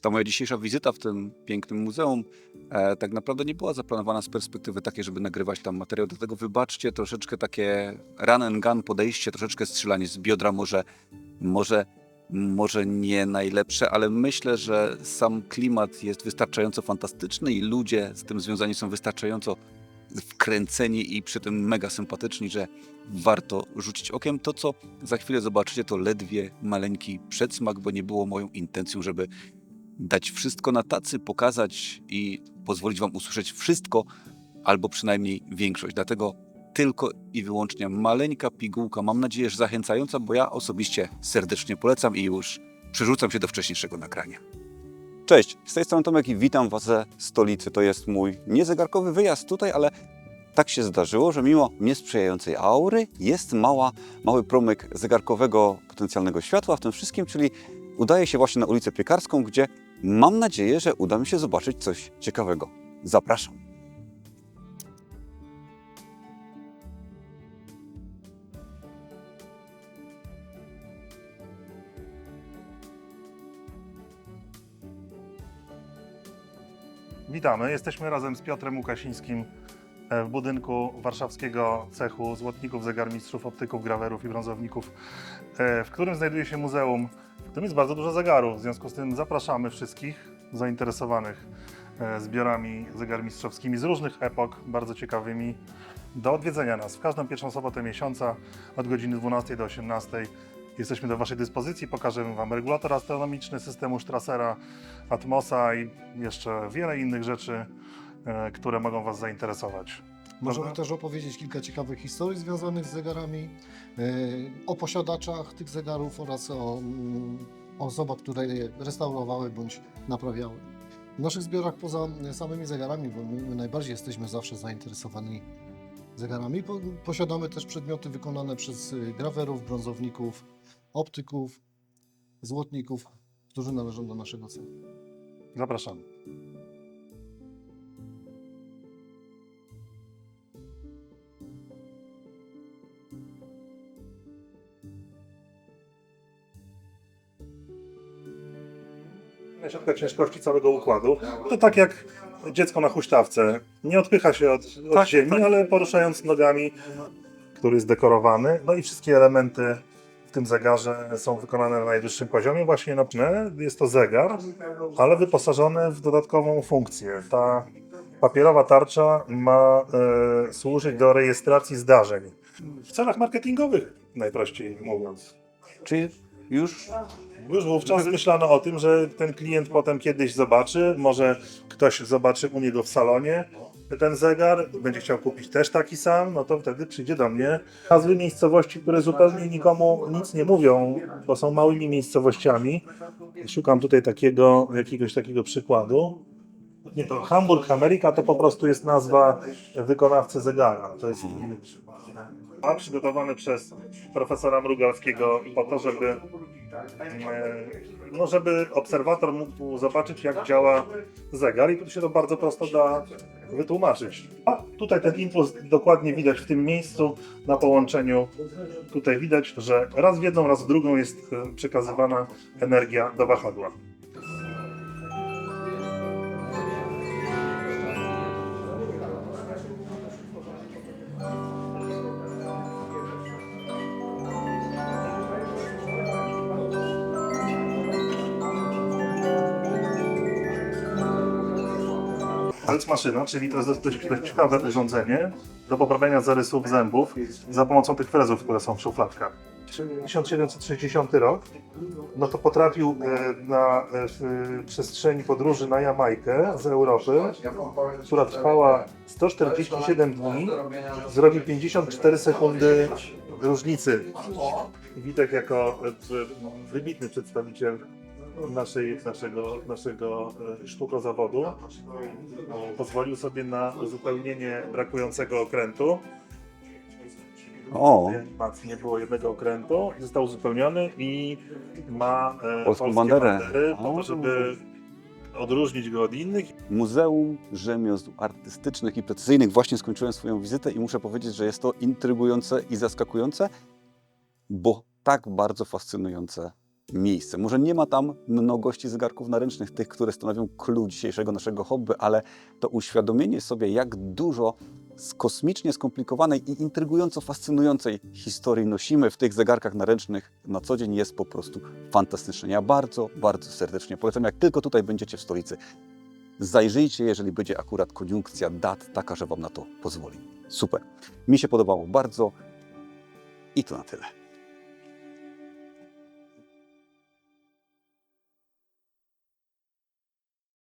ta moja dzisiejsza wizyta w tym pięknym muzeum e, tak naprawdę nie była zaplanowana z perspektywy takiej, żeby nagrywać tam materiał. Dlatego wybaczcie troszeczkę takie run and gun podejście, troszeczkę strzelanie z biodra, może, może, może nie najlepsze, ale myślę, że sam klimat jest wystarczająco fantastyczny i ludzie z tym związani są wystarczająco wkręceni i przy tym mega sympatyczni, że warto rzucić okiem. To, co za chwilę zobaczycie, to ledwie maleńki przedsmak, bo nie było moją intencją, żeby dać wszystko na tacy, pokazać i pozwolić Wam usłyszeć wszystko, albo przynajmniej większość. Dlatego tylko i wyłącznie maleńka pigułka, mam nadzieję, że zachęcająca, bo ja osobiście serdecznie polecam i już przerzucam się do wcześniejszego nagrania. Cześć, z tej strony Tomek i witam Was ze stolicy. To jest mój niezegarkowy wyjazd tutaj, ale tak się zdarzyło, że mimo niesprzyjającej aury jest mała, mały promyk zegarkowego potencjalnego światła w tym wszystkim, czyli udaję się właśnie na ulicę Piekarską, gdzie mam nadzieję, że uda mi się zobaczyć coś ciekawego. Zapraszam. Witamy. Jesteśmy razem z Piotrem Łukasińskim e, w budynku warszawskiego cechu złotników, zegarmistrzów, optyków, grawerów i brązowników, e, w którym znajduje się muzeum, którym jest bardzo dużo zegarów. W związku z tym zapraszamy wszystkich zainteresowanych e, zbiorami zegarmistrzowskimi z różnych epok, bardzo ciekawymi, do odwiedzenia nas w każdą pierwszą sobotę miesiąca od godziny 12 do 18. Jesteśmy do Waszej dyspozycji. Pokażemy Wam regulator astronomiczny systemu Strassera, Atmosa i jeszcze wiele innych rzeczy, e, które mogą Was zainteresować. Możemy Dobra? też opowiedzieć kilka ciekawych historii związanych z zegarami, e, o posiadaczach tych zegarów oraz o mm, osobach, które je restaurowały bądź naprawiały. W naszych zbiorach poza samymi zegarami, bo my najbardziej jesteśmy zawsze zainteresowani zegarami, po, posiadamy też przedmioty wykonane przez y, grawerów, brązowników, optyków, złotników, którzy należą do naszego cechu. Zapraszamy. Środka ciężkości całego układu. To tak jak dziecko na huśtawce. Nie odpycha się od, od Tak, ziemi, tak. ale poruszając nogami, który jest dekorowany. No i wszystkie elementy w tym zegarze są wykonane na najwyższym poziomie. Właśnie na jest to zegar, ale wyposażony w dodatkową funkcję. Ta papierowa tarcza ma e, służyć do rejestracji zdarzeń. W celach marketingowych, najprościej mówiąc. Czyli już Już wówczas myślano o tym, że ten klient potem kiedyś zobaczy, może ktoś zobaczy u niego w salonie ten zegar, będzie chciał kupić też taki sam, no to wtedy przyjdzie do mnie. Nazwy miejscowości, które zupełnie nikomu nic nie mówią, bo są małymi miejscowościami. Szukam tutaj takiego, jakiegoś takiego przykładu. Nie, to Hamburg Ameryka to po prostu jest nazwa wykonawcy zegara. To jest. A przygotowany przez profesora Mrugalskiego po to, żeby, e, no żeby obserwator mógł zobaczyć, jak działa zegar i tu się to bardzo prosto da wytłumaczyć. A tutaj ten impuls dokładnie widać w tym miejscu na połączeniu. Tutaj widać, że raz w jedną, raz w drugą jest e, przekazywana energia do wahadła. Maszyna, czyli to jest dość, dość ciekawe urządzenie do poprawiania zarysów zębów za pomocą tych frezów, które są w szufladkach. 1760 rok, no to potrafił e, na e, w przestrzeni podróży na Jamajkę z Europy, która trwała 147 dni, zrobił 54 sekundy różnicy. Witek jako e, wybitny przedstawiciel naszej, naszego, naszego e, sztukozawodu pozwolił sobie na uzupełnienie brakującego okrętu. O, nie było jednego okrętu, został uzupełniony i ma e, Polską polskie banderę. bandery po to, żeby odróżnić go od innych. Muzeum Rzemiosł Artystycznych i Precyzyjnych. Właśnie skończyłem swoją wizytę i muszę powiedzieć, że jest to intrygujące i zaskakujące, bo tak bardzo fascynujące miejsce. Może nie ma tam mnogości zegarków naręcznych, tych, które stanowią clue dzisiejszego naszego hobby, ale to uświadomienie sobie, jak dużo z kosmicznie skomplikowanej i intrygująco fascynującej historii nosimy w tych zegarkach naręcznych na co dzień jest po prostu fantastyczne. Ja bardzo, bardzo serdecznie polecam, jak tylko tutaj będziecie w stolicy, zajrzyjcie, jeżeli będzie akurat koniunkcja dat taka, że Wam na to pozwoli. Super. Mi się podobało bardzo i to na tyle.